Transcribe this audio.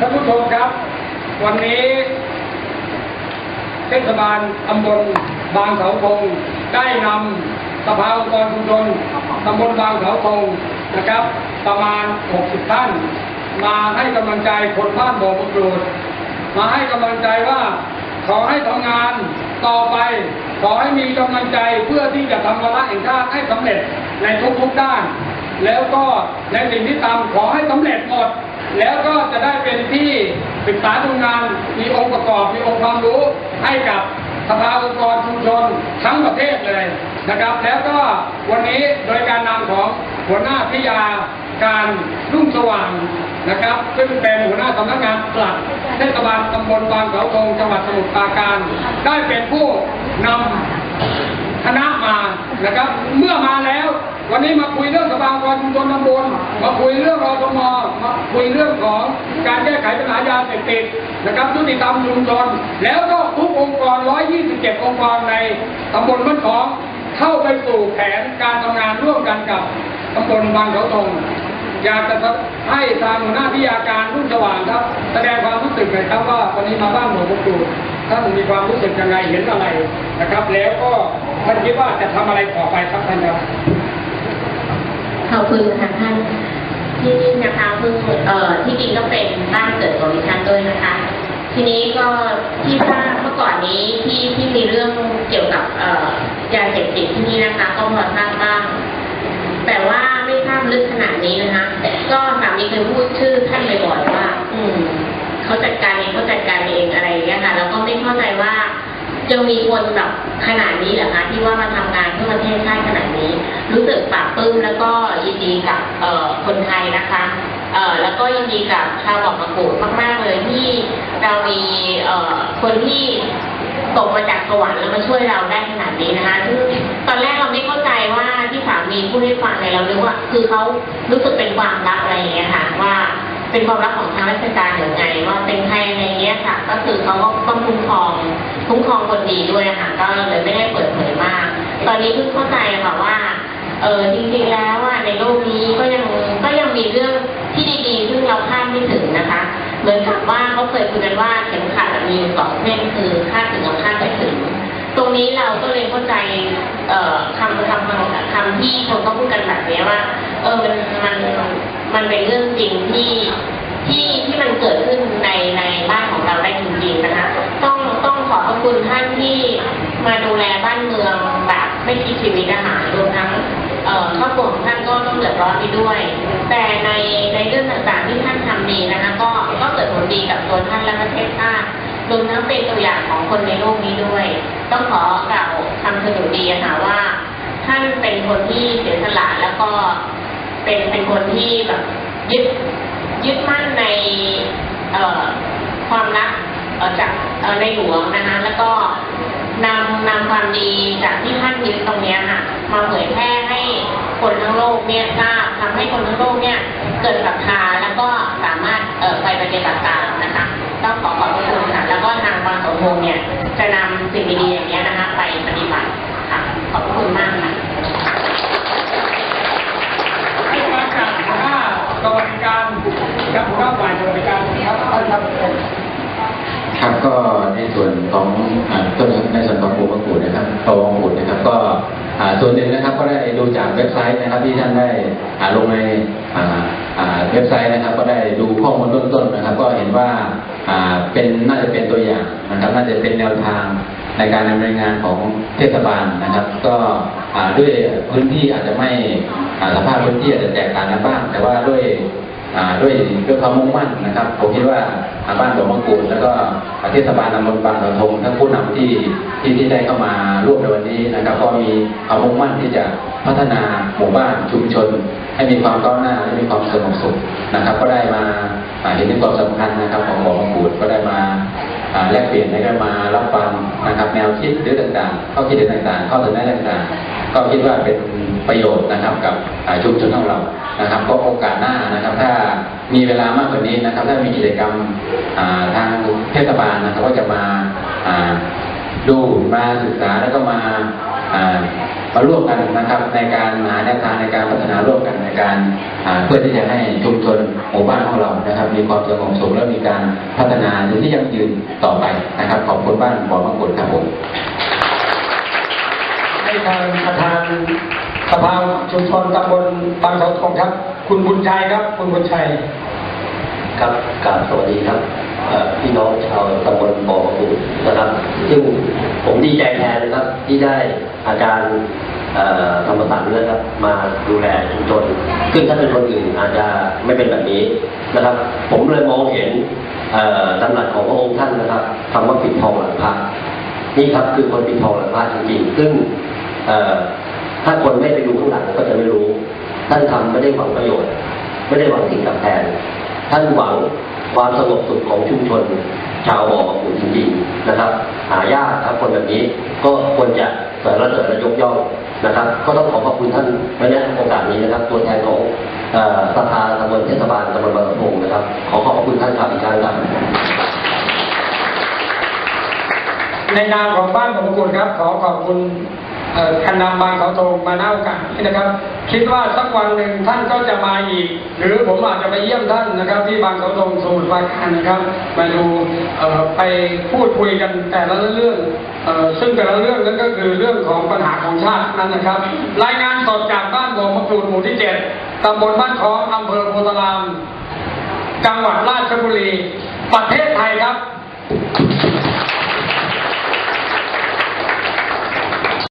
ท่านผู้ชมครับ วันนี้เทศบาลตำบลบางเสาธงได้นำสภาองค์กรชุมชนตำบลบางเสาธงนะครับ ประมาณ 60 ท่าน มาให้กำลังใจคนบ้านบ่อมะกรูดมาให้กำลังใจว่าขอให้ทำงานต่อไปขอให้มีกำลังใจเพื่อที่จะทำวาระแห่งชาติให้สำเร็จในทุกๆด้าน แล้วก็ในสิ่งที่ทำขอให้สำเร็จหมด แล้วก็จะได้เป็นที่ศึกษาดูงานมีองค์ประกอบมีองค์ความรู้ให้กับสภาองค์กรชุมชนทั้งประเทศเลยนะครับ แล้วก็วันนี้โดยการนำของหัวหน้าพิยาการรุ่งสว่างนะครับ ซึ่งเป็นหัวหน้าสำนักงานปลัดเทศบาลตำบลบางเสาธงจังหวัดสมุทรปราการ ได้เป็นผู้นำ คณะมานะครับ เมื่อมาแล้ว วันนี้มาคุยเรื่องสภากรชุมชนตำบลมาคุยเรื่องรอมมาคุยเรื่องของการแก้ไขปัญหายาเสพติดนะครับยุติธรรมชุมชนแล้วก็ทุกองค์กร 127 องค์กรในตำบลบ้านของเข้าไปสู่แผนการทำงานร่วมกันกับตำบลบางเสาธง อยากจะให้ทางหัวหน้าพิยาการรุ่งสว่างครับ แสดงความรู้สึกหน่อยครับว่าวันนี้มาบ้านหลวงปู่ดูท่านมีความรู้สึกยังไงเห็นอะไรนะครับ แล้วก็ท่านคิดว่าจะทำอะไรต่อไปครับท่านครับขอบคุณค่ะท่านที่นี่นะคะเพิ่งเอ่อที่จริงก็เป็นบ้านเกิดของดิฉันด้วยนะคะ ทีนี้ก็ที่ทราบเมื่อก่อนนี้ที่ที่มีเรื่องเกี่ยวกับเอ่อยาเสพติดที่นี่นะคะ ก็พอทราบบ้าง ลึกขนาดนี้นะคะก็สามีเคยพูดชื่อท่านบ่อยๆว่า อืมเขาจัดการเองเขาจัดการเองอะไรอย่างเงี้ยค่ะ แล้วก็ไม่เข้าใจว่าจะมีคนแบบขนาดนี้เหรอคะที่ว่ามาทำงานเพื่อประเทศชาติขนาดนี้ รู้สึกปลาบปลื้มแล้วก็ยินดีกับเอ่อคนไทยนะคะเอ่อแล้วก็ยินดีกับชาวบอกมะกูดมากๆเลยที่เรามีเอ่อคนที่ตกมาจากสวรรค์แล้วมาช่วยเราได้ขนาดนี้นะคะซึ่งตอนแรกเราไม่เข้าใจ ว่าที่สามีพูดให้ฟังเนี่ยเราคิดว่า คือเขารู้สึกเป็นความลับอะไรอย่างเงี้ยค่ะ ว่าเป็นความลับของทางราชการหรือไง ว่าเป็นใครอะไรเงี้ยค่ะ ก็คือเขาก็ต้องคุ้มครองคุ้มครองคนดีด้วยค่ะก็เลยไม่ได้เปิดเผยมาก ตอนนี้เพิ่งเข้าใจค่ะว่าเออจริงๆแล้วอะในโลกนี้ก็ยังก็ยังมีเรื่องที่ดีๆซึ่งเราคาดไม่ถึงนะคะ เหมือนกับว่าเขาเคยคุยกันว่าเข็มขัดมีสองเส้นคือคาดถึงกับคาดไม่ถึง นี้เราก็เลยเข้าใจเอ่อคำคำคำคำที่คนก็พูดกันแบบนี้ว่า เออมันมันมันเป็นเรื่องจริงที่ที่ที่มันเกิดขึ้นในในบ้านของเราได้จริงๆนะคะต้องต้องขอบพระคุณท่านที่มาดูแลบ้านเมืองแบบไม่คิดชีวิตอาหารรวมทั้งเอ่อครอบครัวของท่านก็ต้องเดือดร้อนไปด้วย แต่ในในเรื่องต่างๆที่ท่านทำดีนะคะก็ก็เกิดผลดีกับตัวท่านและประเทศชาติ รวมทั้งเป็นตัวอย่างของคนในโลกนี้ด้วย ต้องขอกล่าวคำสนุนดีอะค่ะว่า ท่านเป็นคนที่เสียสละแล้วก็เป็นเป็นคนที่แบบยึดยึดมั่นในเอ่อความรักจากในหลวงนะคะแล้วก็นำนำความดีจากที่ท่านยึดตรงเนี้ยค่ะมาเผยแพร่ให้คนทั้งโลกเนี่ยทราบทำให้คนทั้งโลกเนี่ยเกิดศรัทธาแล้วก็สามารถเอ่อไปปฏิบัติตาม สมพงษ์เนี่ยจะนำสิ่งดีๆอย่างเงี้ยนะคะไปปฏิบัติค่ะขอบพระคุณมากค่ะให้มาจากหัวหน้าสวัสดิการครับหัวหน้าฝ่ายสวัสดิการครับท่านครับครับก็ในส่วนของอ่าต้นในส่วนของปูมะกรูดนะครับตองกรูดนะครับก็อ่า ส่วนหนึ่งนะครับก็ได้ดูจากเว็บไซต์นะครับที่ท่านได้ลงในเว็บไซต์นะครับ ก็ได้ดูข้อมูลต้นๆนะครับ ก็เห็นว่าเป็นน่าจะเป็นตัวอย่างนะครับ น่าจะเป็นแนวทางในการดำเนินงานของเทศบาลนะครับ ก็ด้วยพื้นที่อาจจะไม่สภาพพื้นที่อาจจะแตกต่างกันบ้าง แต่ว่าด้วย ด้วยด้วยความมุ่งมั่นนะครับ ผมคิดว่าอ่าบ้านหลวงมังกูลแล้วก็เทศบาลตำบลบางเสาธงทั้งผู้นำที่ที่ที่ได้เข้ามาร่วมในวันนี้นะครับ ก็มีความมุ่งมั่นที่จะพัฒนาหมู่บ้านชุมชน ให้มีความก้าวหน้าและมีความสงบสุขนะครับ ก็ได้มาเห็นถึงความสำคัญนะครับ ของหลวงมังกูลก็ได้มาแลกเปลี่ยนได้มารับฟังนะครับแนวคิดหรือต่างๆข้อคิดเห็นต่างๆข้อเสนอต่างๆ ก็คิดว่าเป็นประโยชน์นะครับกับชุมชนของเรานะครับ ก็โอกาสหน้านะครับ ถ้ามีเวลามากกว่านี้นะครับ ถ้ามีกิจกรรมทางเทศบาลนะครับ ก็จะมาดูมาศึกษาแล้วก็มามาร่วมกันนะครับ ในการหาแนวทางในการพัฒนาร่วมกันในการเพื่อที่จะให้ชุมชนหมู่บ้านของเรานะครับ มีความสงบสุขและมีการพัฒนาอยู่ที่ยั่งยืนต่อไปนะครับ ขอบคุณบ้านบ่อมะกรูดครับผม ให้ทางประธานสภาชุมชนตำบลบางเสาธงครับ คุณบุญชัยครับ คุณบุญชัยครับกราบสวัสดีครับพี่น้องชาวตำบลบ่อปูนะครับ ซึ่งผมดีใจแทนนะครับ ที่ได้อาจารย์ธรรมศาสตร์นะครับ มาดูแลชุมชนซึ่งถ้าเป็นคนอื่นอาจจะไม่เป็นแบบนี้นะครับ ผมเลยมองเห็นตำหนักของพระองค์ท่านนะครับคำว่าปิดทองหลังพระ นี่ครับคือคนปิดทองหลังพระจริงๆซึ่งถ้าคนไม่ไปดูข้างหลังก็จะไม่รู้ ท่านทำไม่ได้หวังประโยชน์ ไม่ได้หวังสิ่งตอบแทน ท่านหวังความสงบสุขของชุมชน ชาวบ่อของจริงๆนะครับ หายากครับคนแบบนี้ก็ควรจะสรรเสริญและยกย่องนะครับ ก็ต้องขอขอบคุณท่านในโอกาสนี้นะครับ ตัวแทนของสภาตำบลเทศบาลตำบลบางสะพงนะครับ ขอขอบคุณท่านครับอีกครั้งครับ ในนามของบ้านผมกุลครับ ขอขอบคุณคันนำบางเขาโทงมาหน้ากาสนี้นะครับ คิดว่าสักวันหนึ่งท่านก็จะมาอีก หรือผมอาจจะไปเยี่ยมท่านนะครับ ที่บางเขาโทงสมุทรปราการนะครับ มาดูไปพูดคุยกันแต่ละเรื่องออซึ่งแต่ละเรื่องนั้นก็คือเรื่องของปัญหาของชาตินั้นนะครับ รายงานสดจากบ้านบ่อมะกรูดหมู่ที่เจ็ดตำบลบ้านคองอำเภอโพธาราม จังหวัดราชบุรี ประเทศไทยครับ